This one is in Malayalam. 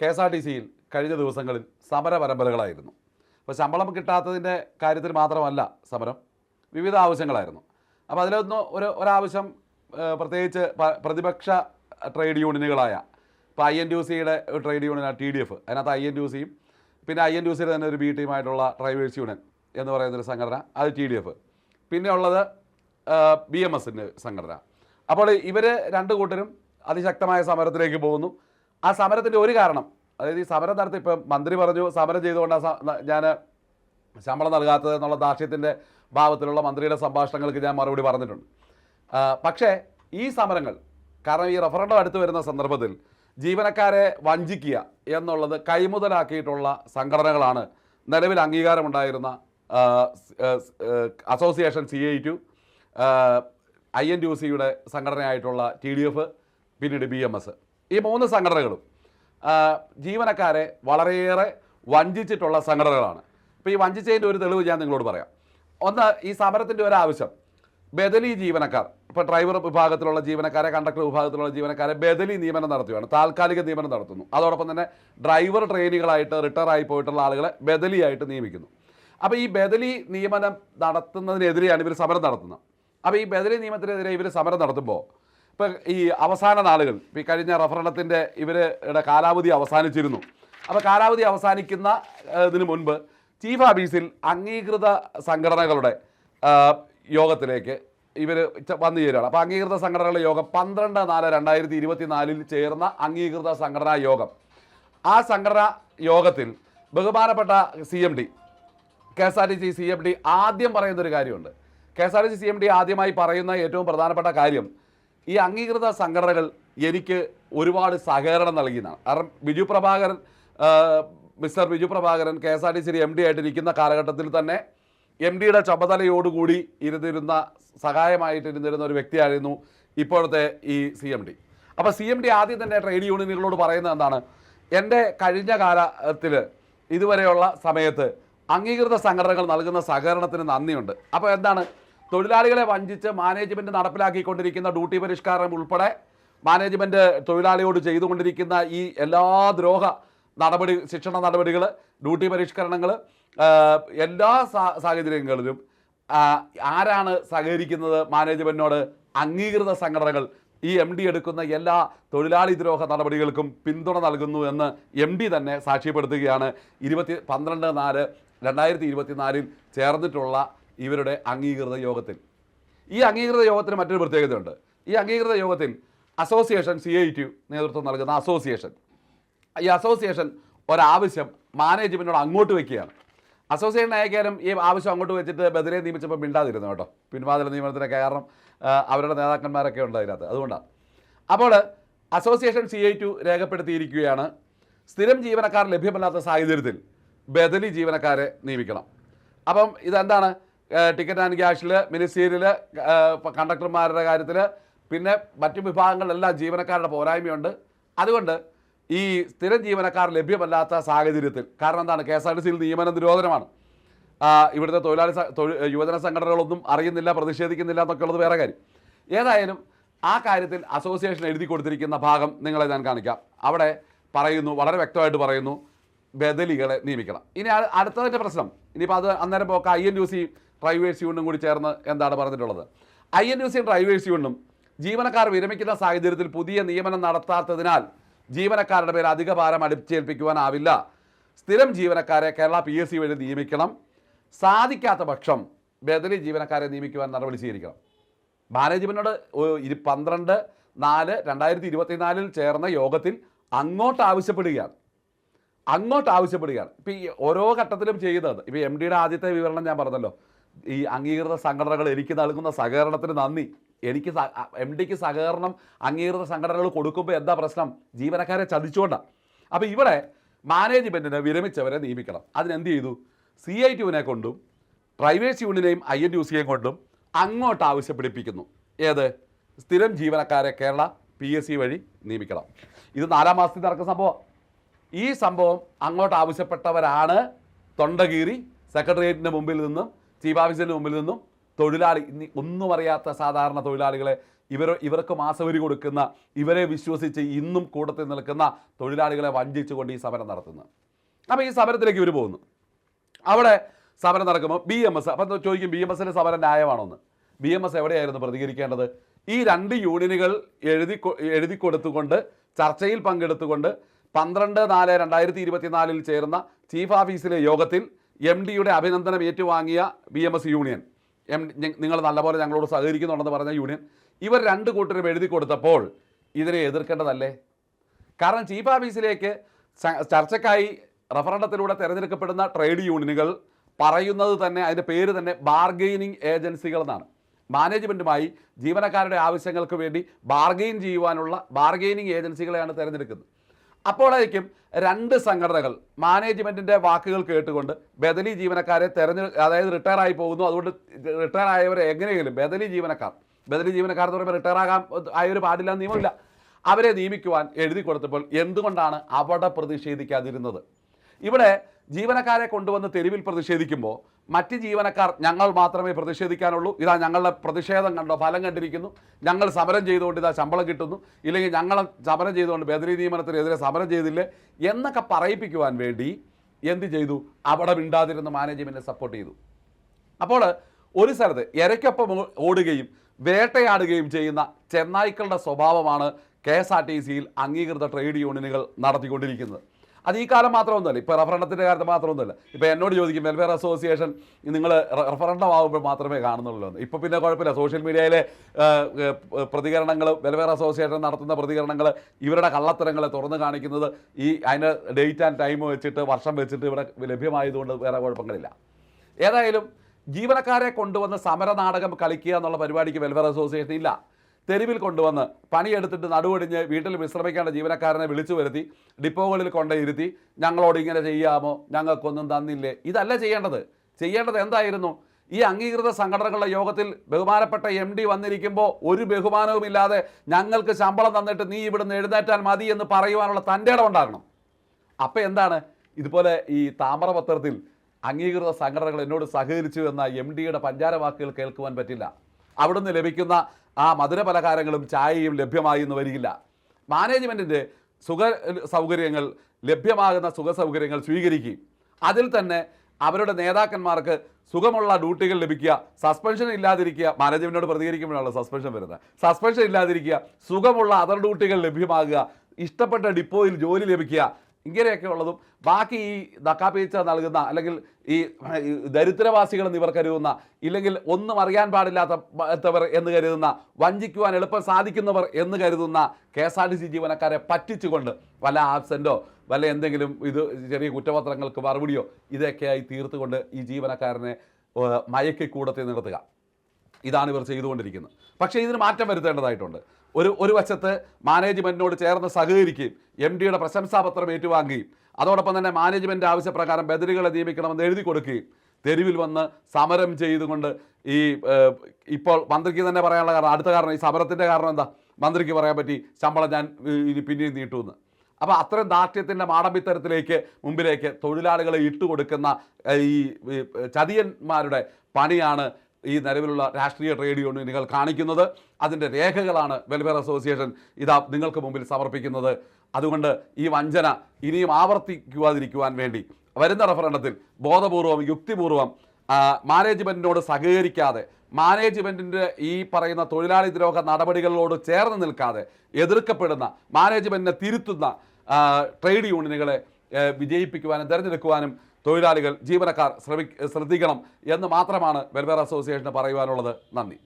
കെ എസ് ആർ ടി സിയിൽ കഴിഞ്ഞ ദിവസങ്ങളിൽ സമര പരമ്പരകളായിരുന്നു. അപ്പോൾ ശമ്പളം കിട്ടാത്തതിന്റെ കാര്യത്തിൽ മാത്രമല്ല സമരം വിവിധ ആവശ്യങ്ങളായിരുന്നു. അപ്പോൾ അതിലൊന്ന് ഒരു ഒരാവശ്യം പ്രത്യേകിച്ച് പ്രതിപക്ഷ ട്രേഡ് യൂണിയനുകളായ ഇപ്പോൾ ഐ എൻ യു സിയുടെ ട്രേഡ് യൂണിയനാണ് ടി ഡി എഫ് അതിനകത്ത് ഐ എൻ ടി സിയും പിന്നെ ഐ എൻ ടി സിയുടെ തന്നെ ഒരു ബി ടീമായിട്ടുള്ള ഡ്രൈവേഴ്സ് യൂണിയൻ എന്ന് പറയുന്നൊരു സംഘടന അത് ടി ഡി എഫ്. പിന്നെ ഉള്ളത് ബി എം എസിന്റെ സംഘടന. അപ്പോൾ ഇവർ രണ്ട് കൂട്ടരും അതിശക്തമായ സമരത്തിലേക്ക് പോകുന്നു. ആ സമരത്തിന്റെ ഒരു കാരണം അതായത് ഈ സമരം നടത്തി ഇപ്പം മന്ത്രി പറഞ്ഞു സമരം ചെയ്തുകൊണ്ട് ഞാൻ ശമ്പളം നൽകാത്തത് എന്നുള്ള ദാർഷ്ട്യത്തിന്റെ ഭാവത്തിലുള്ള മന്ത്രിയുടെ സംഭാഷണങ്ങൾക്ക് ഞാൻ മറുപടി പറഞ്ഞിട്ടുണ്ട്. പക്ഷേ ഈ സമരങ്ങൾ കാരണം ഈ റഫറൻഡം അടുത്ത് വരുന്ന സന്ദർഭത്തിൽ ജീവനക്കാരെ വഞ്ചിക്കുക എന്നുള്ളത് കൈമുതലാക്കിയിട്ടുള്ള സംഘടനകളാണ് നിലവിൽ അംഗീകാരമുണ്ടായിരുന്ന association C I T U I N U സിയുടെ സംഘടനയായിട്ടുള്ള ടി ഡി എഫ് പിന്നീട് ബി എം എസ്. ഈ മൂന്ന് സംഘടനകളും ജീവനക്കാരെ വളരെയേറെ വഞ്ചിച്ചിട്ടുള്ള സംഘടനകളാണ്. ഇപ്പോൾ ഈ വഞ്ചിച്ചതിന്റെ ഒരു തെളിവ് ഞാൻ നിങ്ങളോട് പറയാം. ഒന്ന് ഈ സമരത്തിന്റെ ഒരു ആവശ്യം ബദലി ജീവനക്കാർ ഇപ്പോൾ ഡ്രൈവർ വിഭാഗത്തിലുള്ള ജീവനക്കാരെ കണ്ടക്ടർ വിഭാഗത്തിലുള്ള ജീവനക്കാരെ ബദലി നിയമനം നടത്തുകയാണ്. താൽക്കാലിക നിയമനം നടത്തുന്നു. അതോടൊപ്പം തന്നെ ഡ്രൈവർ ട്രെയിനികളായിട്ട് റിട്ടയർ ആയി പോയിട്ടുള്ള ആളുകളെ ബദലിയായിട്ട് നിയമിക്കുന്നു. അപ്പോൾ ഈ ബദലി നിയമനം നടത്തുന്നതിനെതിരെയാണ് ഇവർ സമരം നടത്തുന്നത്. അപ്പോൾ ഈ ബദലി നിയമത്തിനെതിരെ ഇവർ സമരം നടത്തുമ്പോൾ ഇപ്പം ഈ അവസാന നാളുകൾ ഈ കഴിഞ്ഞ റഫറണ്ടത്തിന്റെ ഇവരുടെ കാലാവധി അവസാനിച്ചിരുന്നു. അപ്പോൾ കാലാവധി അവസാനിക്കുന്ന ഇതിന് മുൻപ് ചീഫ് ഓഫീസിൽ അംഗീകൃത സംഘടനകളുടെ യോഗത്തിലേക്ക് ഇവർ വന്നു ചേരുകയാണ്. അപ്പോൾ അംഗീകൃത സംഘടനകളുടെ യോഗം പന്ത്രണ്ട് നാല് രണ്ടായിരത്തി ഇരുപത്തി നാലിൽ ചേർന്ന അംഗീകൃത സംഘടനാ യോഗം. ആ സംഘടനാ യോഗത്തിൽ ബഹുമാനപ്പെട്ട C M D K S R T C C M D ആദ്യം പറയുന്നൊരു കാര്യമുണ്ട്. K S R T C C M D ആദ്യമായി പറയുന്ന ഏറ്റവും പ്രധാനപ്പെട്ട കാര്യം ഈ അംഗീകൃത സംഘടനകൾ എനിക്ക് ഒരുപാട് സഹകരണം നൽകിയതാണ്. കാരണം Biju Prabhakaran mister Biju Prabhakaran K S R T C M D ആയിട്ടിരിക്കുന്ന കാലഘട്ടത്തിൽ തന്നെ എം ഡിയുടെ ചുമതലയോടുകൂടി ഇരുന്നിരുന്ന സഹായമായിട്ടിരുന്നിരുന്ന ഒരു വ്യക്തിയായിരുന്നു ഇപ്പോഴത്തെ ഈ സി എം ഡി. അപ്പോൾ സി എം ഡി ആദ്യം തന്നെ ട്രേഡ് യൂണിയനുകളോട് പറയുന്നത് എന്താണ്? എന്റെ കഴിഞ്ഞ കാലത്തിൽ ഇതുവരെയുള്ള സമയത്ത് അംഗീകൃത സംഘടനകൾ നൽകുന്ന സഹകരണത്തിന് നന്ദിയുണ്ട്. അപ്പോൾ എന്താണ്? തൊഴിലാളികളെ വഞ്ചിച്ച് മാനേജ്മെന്റ് നടപ്പിലാക്കിക്കൊണ്ടിരിക്കുന്ന ഡ്യൂട്ടി പരിഷ്കാരം ഉൾപ്പെടെ മാനേജ്മെന്റ് തൊഴിലാളിയോട് ചെയ്തുകൊണ്ടിരിക്കുന്ന ഈ എല്ലാ ദ്രോഹ നടപടി ശിക്ഷണ നടപടികൾ ഡ്യൂട്ടി പരിഷ്കരണങ്ങൾ എല്ലാ സാഹചര്യങ്ങളിലും ആരാണ് സഹകരിക്കുന്നത് മാനേജ്മെന്റിനോട് അംഗീകൃത സംഘടനകൾ? ഈ എം ഡി എടുക്കുന്ന എല്ലാ തൊഴിലാളി ദ്രോഹ നടപടികൾക്കും പിന്തുണ നൽകുന്നു എന്ന് എം ഡി തന്നെ സാക്ഷ്യപ്പെടുത്തുകയാണ്. ഇരുപത്തി പന്ത്രണ്ട് നാല് രണ്ടായിരത്തി ഇരുപത്തിനാലിൽ ചേർന്നിട്ടുള്ള ഇവരുടെ അംഗീകൃത യോഗത്തിൽ. ഈ അംഗീകൃത യോഗത്തിന് മറ്റൊരു പ്രത്യേകതയുണ്ട്. ഈ അംഗീകൃത യോഗത്തിൽ അസോസിയേഷൻ സി ഐ ടി നേതൃത്വം നൽകുന്ന അസോസിയേഷൻ ഈ അസോസിയേഷൻ ഒരാവശ്യം മാനേജ്മെന്റിനോട് അങ്ങോട്ട് വയ്ക്കുകയാണ് അസോസിയേഷൻ അയക്കാനും ഈ ആവശ്യം അങ്ങോട്ട് വെച്ചിട്ട് ബദലെ നിയമിച്ചപ്പോൾ മിണ്ടാതിരുന്നു കേട്ടോ. പിൻവാതിൽ നിയമനത്തിനൊക്കെ കാരണം അവരുടെ നേതാക്കന്മാരൊക്കെ ഉണ്ട് അതിനകത്ത്. അതുകൊണ്ടാണ്. അപ്പോൾ association C I T U രേഖപ്പെടുത്തിയിരിക്കുകയാണ്. സ്ഥിരം ജീവനക്കാർ ലഭ്യമല്ലാത്ത സാഹചര്യത്തിൽ ബദലി ജീവനക്കാരെ നിയമിക്കണം. അപ്പം ഇതെന്താണ്? ടിക്കറ്റ് ആൻഡ് ക്യാഷിൽ മിനിസ്റ്റീരിയൽ കണ്ടക്ടർമാരുടെ കാര്യത്തിൽ പിന്നെ മറ്റു വിഭാഗങ്ങളിലെല്ലാം ജീവനക്കാരുടെ പോരായ്മയുണ്ട്. അതുകൊണ്ട് ഈ സ്ഥിരം ജീവനക്കാർ ലഭ്യമല്ലാത്ത സാഹചര്യത്തിൽ കാരണം എന്താണ്? കെ എസ് ആർ ടി സിയിൽ നിയമന നിരോധനമാണ്. ഇവിടുത്തെ തൊഴിലാളി യുവജന സംഘടനകളൊന്നും അറിയുന്നില്ല പ്രതിഷേധിക്കുന്നില്ല എന്നൊക്കെ ഉള്ളത് വേറെ കാര്യം. ഏതായാലും ആ കാര്യത്തിൽ അസോസിയേഷൻ എഴുതി കൊടുത്തിരിക്കുന്ന ഭാഗം നിങ്ങളെ ഞാൻ കാണിക്കാം. അവിടെ പറയുന്നു വളരെ വ്യക്തമായിട്ട് പറയുന്നു ബദലികളെ നിയമിക്കണം. ഇനി അടുത്തതിന്റെ പ്രശ്നം. ഇനിയിപ്പോൾ അത് അന്നേരം പോക്ക് I N U C drivers യൂണിയനും കൂടി ചേർന്ന് എന്താണ് പറഞ്ഞിട്ടുള്ളത്? I N U C drivers യൂണിയനും ജീവനക്കാർ വിരമിക്കുന്ന സാഹചര്യത്തിൽ പുതിയ നിയമനം നടത്താത്തതിനാൽ ജീവനക്കാരുടെ പേര് അധിക ഭാരം അടിച്ചേൽപ്പിക്കുവാനാവില്ല സ്ഥിരം ജീവനക്കാരെ കേരള പി എസ് സി വഴി നിയമിക്കണം. സാധിക്കാത്ത പക്ഷം ബദലി ജീവനക്കാരെ നിയമിക്കുവാൻ നടപടി സ്വീകരിക്കണം. മാനേജ്മെന്റിനോട് ഇരു പന്ത്രണ്ട് നാല് രണ്ടായിരത്തി ഇരുപത്തിനാലിൽ ചേർന്ന യോഗത്തിൽ അങ്ങോട്ട് ആവശ്യപ്പെടുകയാണ്. അങ്ങോട്ട് ആവശ്യപ്പെടുകയാണ്. ഇപ്പോൾ ഈ ഓരോ ഘട്ടത്തിലും ചെയ്യുന്നത്. ഇപ്പോൾ എം ഡിയുടെ ആദ്യത്തെ വിവരണം ഞാൻ പറഞ്ഞല്ലോ. ഈ അംഗീകൃത സംഘടനകൾ എനിക്ക് നൽകുന്ന സഹകരണത്തിന് നന്ദി. എനിക്ക് എം ഡിക്ക് സഹകരണം അംഗീകൃത സംഘടനകൾ കൊടുക്കുമ്പോൾ എന്താ പ്രശ്നം? ജീവനക്കാരെ ചതിച്ചുകൊണ്ടാണ് അപ്പോൾ ഇവിടെ മാനേജ്മെന്റിന് വിരമിച്ചവരെ നിയമിക്കണം. അതിനെന്ത് ചെയ്തു? സി ഐ ടുവിനെ കൊണ്ടും പ്രൈവേറ്റ് യൂണിയനെയും ഐ എൻ യു സിയെയും കൊണ്ടും അങ്ങോട്ട് ആവശ്യപ്പെടിപ്പിക്കുന്നു. ഏത്? സ്ഥിരം ജീവനക്കാരെ കേരള പി എസ് സി വഴി നിയമിക്കണം. ഇത് നാലാം മാസത്തിൽ നടക്കുന്ന സംഭവം. ഈ സംഭവം അങ്ങോട്ട് ആവശ്യപ്പെട്ടവരാണ് തൊണ്ടകീറി സെക്രട്ടേറിയറ്റിന്റെ മുമ്പിൽ നിന്നും ചീഫ് ഓഫീസിന്റെ മുമ്പിൽ നിന്നും തൊഴിലാളി ഇനി ഒന്നും അറിയാത്ത സാധാരണ തൊഴിലാളികളെ ഇവർ ഇവർക്ക് മാസവരി കൊടുക്കുന്ന ഇവരെ വിശ്വസിച്ച് ഇന്നും കൂട്ടത്തിൽ നിൽക്കുന്ന തൊഴിലാളികളെ വഞ്ചിച്ചുകൊണ്ട് ഈ സമരം നടത്തുന്നു അപ്പോൾ ഈ സമരത്തിലേക്ക് ഇവർ പോകുന്നു. അവിടെ സമരം നടക്കുമ്പോൾ ബി എം എസ് അപ്പം ചോദിക്കും ബി എം എസിന്റെ സമരം ന്യായമാണോന്ന്? ബി എം എസ് എവിടെയായിരുന്നു പ്രതികരിക്കേണ്ടത്? ഈ രണ്ട് യൂണിയനുകൾ എഴുതി എഴുതി കൊടുത്തുകൊണ്ട് ചർച്ചയിൽ പങ്കെടുത്തുകൊണ്ട് പന്ത്രണ്ട് നാല് രണ്ടായിരത്തി ഇരുപത്തിനാലിൽ ചേർന്ന ചീഫ് ഓഫീസിലെ യോഗത്തിൽ എം ഡിയുടെ അഭിനന്ദനം ഏറ്റുവാങ്ങിയ B M S union. M നിങ്ങൾ നല്ലപോലെ ഞങ്ങളോട് സഹകരിക്കുന്നുണ്ടെന്ന് പറഞ്ഞ യൂണിയൻ. ഇവർ രണ്ട് കൂട്ടരും എഴുതി കൊടുത്തപ്പോൾ ഇതിനെ എതിർക്കേണ്ടതല്ലേ? കാരണം ചീഫ് ഓഫീസിലേക്ക് ചർച്ചയ്ക്കായി റഫറണ്ടത്തിലൂടെ തിരഞ്ഞെടുക്കപ്പെടുന്ന ട്രേഡ് യൂണിയനുകൾ പറയുന്നത് തന്നെ അതിന്റെ പേര് തന്നെ ബാർഗെയിനിങ് ഏജൻസികൾ എന്നാണ്. മാനേജ്മെന്റുമായി ജീവനക്കാരുടെ ആവശ്യങ്ങൾക്ക് വേണ്ടി ബാർഗെയിൻ ചെയ്യുവാനുള്ള ബാർഗെയിനിങ് ഏജൻസികളെയാണ് തിരഞ്ഞെടുക്കുന്നത്. അപ്പോഴേക്കും രണ്ട് സംഘടനകൾ മാനേജ്മെന്റിന്റെ വാക്കുകൾ കേട്ടുകൊണ്ട് ബദലി ജീവനക്കാരെ തെരഞ്ഞെ അതായത് റിട്ടയർ ആയി പോകുന്നു. അതുകൊണ്ട് റിട്ടയർ ആയവർ എങ്ങനെയെങ്കിലും ബദലി ജീവനക്കാർ ബദലി ജീവനക്കാർ എന്ന് പറയുമ്പോൾ റിട്ടയർ ആകാൻ ആയവർ പാടില്ല നിയമമില്ല. അവരെ നിയമിക്കുവാൻ എഴുതി കൊടുത്തപ്പോൾ എന്തുകൊണ്ടാണ് അവിടെ പ്രതിഷേധിക്കാതിരുന്നത്? ഇവിടെ ജീവനക്കാരെ കൊണ്ടുവന്ന് തെരുവിൽ പ്രതിഷേധിക്കുമ്പോൾ മറ്റ് ജീവനക്കാർ ഞങ്ങൾ മാത്രമേ പ്രതിഷേധിക്കാനുള്ളൂ. ഇതാ ഞങ്ങളുടെ പ്രതിഷേധം കണ്ടോ? ഫലം കണ്ടിരിക്കുന്നു. ഞങ്ങൾ സമരം ചെയ്തുകൊണ്ട് ഇതാ ശമ്പളം കിട്ടുന്നു. ഇല്ലെങ്കിൽ ഞങ്ങൾ സമരം ചെയ്തുകൊണ്ട് ഭേദഗതി നിയമനത്തിനെതിരെ സമരം ചെയ്തില്ലേ? എന്നൊക്കെ പറയിപ്പിക്കുവാൻ വേണ്ടി എന്ത് ചെയ്തു? അവിടെ മിണ്ടാതിരുന്ന മാനേജ്മെന്റിനെ സപ്പോർട്ട് ചെയ്തു. അപ്പോൾ ഒരു സ്ഥലത്ത് ഇരയ്ക്കൊപ്പം ഓടുകയും വേട്ടയാടുകയും ചെയ്യുന്ന ചെന്നായ്ക്കളുടെ സ്വഭാവമാണ് കെ എസ് ആർ ടി സിയിൽ അംഗീകൃത ട്രേഡ് യൂണിയനുകൾ നടത്തിക്കൊണ്ടിരിക്കുന്നത്. അത് ഈ കാലം മാത്രമൊന്നുമല്ല ഇപ്പോൾ റഫറണ്ടത്തിന്റെ കാര്യത്തിൽ മാത്രമൊന്നുമല്ല. ഇപ്പോൾ എന്നോട് ചോദിക്കും വെൽഫെയർ അസോസിയേഷൻ നിങ്ങൾ റഫറണ്ടം ആകുമ്പോൾ മാത്രമേ കാണുന്നുള്ളൂ ഇപ്പോൾ പിന്നെ കുഴപ്പമില്ല. സോഷ്യൽ മീഡിയയിലെ പ്രതികരണങ്ങൾ വെൽഫെയർ അസോസിയേഷൻ നടത്തുന്ന പ്രതികരണങ്ങൾ ഇവരുടെ കള്ളത്തരങ്ങളെ തുറന്നു കാണിക്കുന്നത് ഈ അതിന് ഡേറ്റ് ആൻഡ് ടൈം വെച്ചിട്ട് വർഷം വെച്ചിട്ട് ഇവിടെ ലഭ്യമായതുകൊണ്ട് വേറെ കുഴപ്പങ്ങളില്ല. ഏതായാലും ജീവനക്കാരെ കൊണ്ടുവന്ന് സമരനാടകം കളിക്കുക എന്നുള്ള പരിപാടിക്ക് വെൽഫെയർ അസോസിയേഷൻ ഇല്ല. തെരുവിൽ കൊണ്ടുവന്ന് പണിയെടുത്തിട്ട് നടുവടിഞ്ഞ് വീട്ടിൽ വിശ്രമിക്കേണ്ട ജീവനക്കാരനെ വിളിച്ചു വരുത്തി ഡിപ്പോകളിൽ കൊണ്ടിരുത്തി ഞങ്ങളോട് ഇങ്ങനെ ചെയ്യാമോ ഞങ്ങൾക്കൊന്നും തന്നില്ലേ? ഇതല്ല ചെയ്യേണ്ടത്. ചെയ്യേണ്ടത് എന്തായിരുന്നു? ഈ അംഗീകൃത സംഘടനകളുടെ യോഗത്തിൽ ബഹുമാനപ്പെട്ട എം ഡി വന്നിരിക്കുമ്പോൾ ഒരു ബഹുമാനവുമില്ലാതെ ഞങ്ങൾക്ക് ശമ്പളം തന്നിട്ട് നീ ഇവിടുന്ന് എഴുന്നേറ്റാൽ മതി എന്ന് പറയുവാനുള്ള തന്റെ ഇടം ഉണ്ടാകണം. അപ്പോൾ എന്താണ്? ഇതുപോലെ ഈ താമരപത്രത്തിൽ അംഗീകൃത സംഘടനകൾ എന്നോട് സഹകരിച്ചു എന്ന എം ഡിയുടെ പഞ്ചാര വാക്കുകൾ കേൾക്കുവാൻ പറ്റില്ല. അവിടുന്ന് ലഭിക്കുന്ന ആ മധുര പലഹാരങ്ങളും ചായയും ലഭ്യമായി എന്ന് വരികില്ല. മാനേജ്മെന്റിന്റെ സുഖ സൗകര്യങ്ങൾ ലഭ്യമാകുന്ന സുഖ സൗകര്യങ്ങൾ സ്വീകരിക്കുകയും അതിൽ തന്നെ അവരുടെ നേതാക്കന്മാർക്ക് സുഖമുള്ള ഡ്യൂട്ടികൾ ലഭിക്കുക സസ്പെൻഷൻ ഇല്ലാതിരിക്കുക മാനേജ്മെന്റിനോട് പ്രതികരിക്കുമ്പോഴാണല്ലോ സസ്പെൻഷൻ വരുന്നത്. സസ്പെൻഷൻ ഇല്ലാതിരിക്കുക സുഖമുള്ള അതർ ഡ്യൂട്ടികൾ ലഭ്യമാകുക ഇഷ്ടപ്പെട്ട ഡിപ്പോയിൽ ജോലി ലഭിക്കുക ഇങ്ങനെയൊക്കെ ഉള്ളതും ബാക്കി ഈ ദക്കാപ്പീച്ച നൽകുന്ന അല്ലെങ്കിൽ ഈ ദരിദ്രവാസികൾ എന്ന് ഇവർ കരുതുന്ന ഇല്ലെങ്കിൽ ഒന്നും അറിയാൻ പാടില്ലാത്തവർ എന്ന് കരുതുന്ന വഞ്ചിക്കുവാൻ എളുപ്പം സാധിക്കുന്നവർ എന്ന് കരുതുന്ന K S R T C ജീവനക്കാരെ പറ്റിച്ചുകൊണ്ട് വല്ല ആബ്സെന്റോ വല്ല എന്തെങ്കിലും ഇത് ചെറിയ കുറ്റപത്രങ്ങൾക്ക് മറുപടിയോ ഇതൊക്കെയായി തീർത്തുകൊണ്ട് ഈ ജീവനക്കാരനെ മയക്കിക്കൂടത്തിൽ മയക്കി കൂടത്തിൽ നിർത്തുക. ഇതാണ് ഇവർ ചെയ്തുകൊണ്ടിരിക്കുന്നത്. പക്ഷേ ഇതിന് മാറ്റം വരുത്തേണ്ടതായിട്ടുണ്ട്. ഒരു ഒരു വശത്ത് മാനേജ്മെന്റിനോട് ചേർന്ന് സഹകരിക്കുകയും എം ഡിയുടെ പ്രശംസാപത്രം ഏറ്റുവാങ്ങുകയും അതോടൊപ്പം തന്നെ മാനേജ്മെന്റ് ആവശ്യപ്രകാരം ബദലുകളെ നിയമിക്കണമെന്ന് എഴുതി കൊടുക്കുകയും തെരുവിൽ വന്ന് സമരം ചെയ്തുകൊണ്ട് ഈ ഇപ്പോൾ മന്ത്രിക്ക് തന്നെ പറയാനുള്ള കാരണം അടുത്ത കാരണം ഈ സമരത്തിന്റെ കാരണം എന്താ? മന്ത്രിക്ക് പറയാൻ പറ്റി ശമ്പളം ഞാൻ ഇനി പിന്നെയും നീട്ടുമെന്ന്. അപ്പോൾ അത്രയും ദാർഢ്യത്തിന്റെ മാടമ്പിത്തരത്തിലേക്ക് മുമ്പിലേക്ക് തൊഴിലാളികളെ ഇട്ടുകൊടുക്കുന്ന ഈ ചതിയന്മാരുടെ പണിയാണ് ഈ നിലവിലുള്ള രാഷ്ട്രീയ ട്രേഡ് യൂണിയനുകൾ കാണിക്കുന്നത്. അതിന്റെ രേഖകളാണ് വെൽഫെയർ അസോസിയേഷൻ ഇതാ നിങ്ങൾക്ക് മുമ്പിൽ സമർപ്പിക്കുന്നത്. അതുകൊണ്ട് ഈ വഞ്ചന ഇനിയും ആവർത്തിക്കുവാതിരിക്കുവാൻ വേണ്ടി വരുന്ന റഫറണ്ടത്തിൽ ബോധപൂർവം യുക്തിപൂർവം മാനേജ്മെന്റിനോട് സഹകരിക്കാതെ മാനേജ്മെന്റിന്റെ ഈ പറയുന്ന തൊഴിലാളി ദ്രോഹ നടപടികളോട് ചേർന്ന് നിൽക്കാതെ എതിർക്കപ്പെടുന്ന മാനേജ്മെന്റിനെ തിരുത്തുന്ന ട്രേഡ് യൂണിയനുകളെ വിജയിപ്പിക്കുവാനും തിരഞ്ഞെടുക്കുവാനും തൊഴിലാളികൾ ജീവനക്കാർ ശ്രമി ശ്രദ്ധിക്കണം എന്ന് മാത്രമാണ് വെൽഫെയർ അസോസിയേഷന് പറയുവാനുള്ളത് നന്ദി